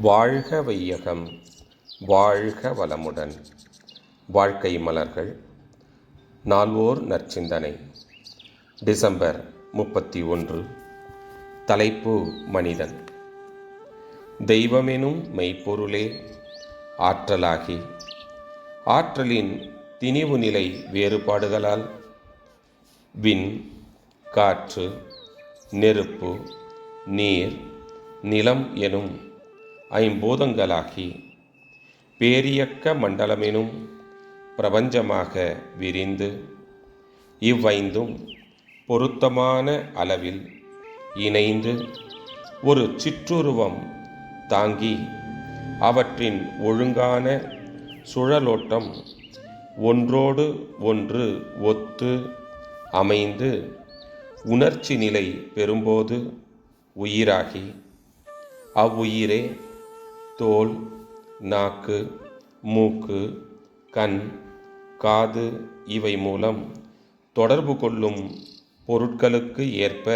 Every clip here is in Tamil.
வாழ்க வையகம் வாழ்க வளமுடன். வாழ்க்கை மலர்கள் நால்வோர் நற்சிந்தனை. டிசம்பர் முப்பத்தி ஒன்று தலைப்பு மனிதன். தெய்வமெனும் மெய்ப்பொருளே ஆற்றலாகி. ஆற்றலின் திணிவு நிலை வேறுபாடுகளால் விண் காற்று நெருப்பு நீர் நிலம் எனும் ஐம்பூதங்களாகி பேரியக்க மண்டலமெனும் பிரபஞ்சமாக விரிந்து இவ்வைந்தும் பொருத்தமான அளவில் இணைந்து ஒரு சிற்றுருவம் தாங்கி அவற்றின் ஒழுங்கான சுழலோட்டம் ஒன்றோடு ஒன்று ஒத்து அமைந்து உணர்ச்சி நிலை பெறும்போது உயிராகி அவ்வுயிரே தோல் நாக்கு மூக்கு கண் காது இவை மூலம் தொடர்பு கொள்ளும் பொருட்களுக்கு ஏற்ப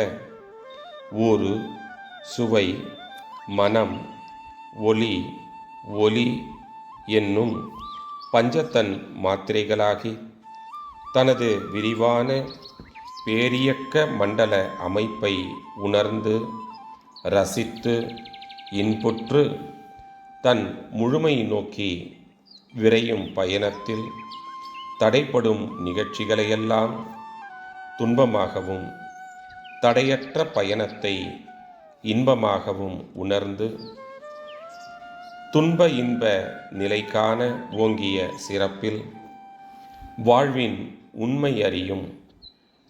ஊறு சுவை மனம் ஒளி ஒலி என்னும் பஞ்சத்தன் மாத்திரைகளாகி தனது விரிவான பேரியக்க மண்டல அமைப்பை உணர்ந்து ரசித்து இன்புற்று தன் முழுமை நோக்கி விரையும் பயணத்தில் தடைப்படும் நிகழ்ச்சிகளையெல்லாம் துன்பமாகவும் தடையற்ற பயணத்தை இன்பமாகவும் உணர்ந்து துன்ப இன்ப நிலைக்கான ஓங்கிய சிறப்பில் வாழ்வின் உண்மை அறியும்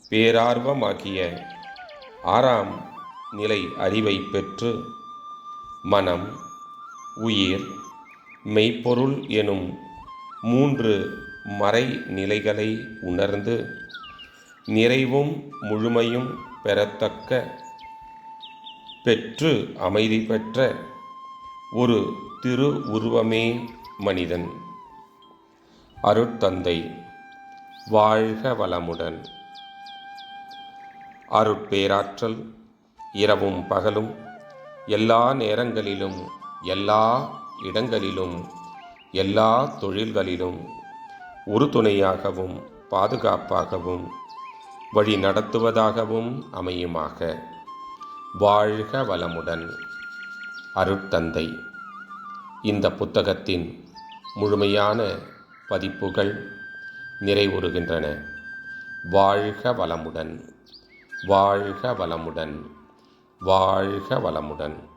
பேரார்வமாகிய ஆறாம் நிலை அறிவை பெற்று மனம் உயிர் மெய்ப்பொருள் எனும் மூன்று மறை நிலைகளை உணர்ந்து நிறைவும் முழுமையும் பெறத்தக்க பெற்று அமைதி பெற்ற ஒரு திரு உருவமே மனிதன். அருட்தந்தை வாழ்க வளமுடன். அருட்பேராற்றல் இரவும் பகலும் எல்லா நேரங்களிலும் எல்லா இடங்களிலும் எல்லா தொழில்களிலும் உறுதுணையாகவும் பாதுகாப்பாகவும் வழி நடத்துவதாகவும் அமையுமாக. வாழ்க வளமுடன். அருட்தந்தை. இந்த புத்தகத்தின் முழுமையான பதிப்புகள் நிறைவுறுகின்றன. வாழ்க வளமுடன். வாழ்க வளமுடன். வாழ்க வளமுடன்.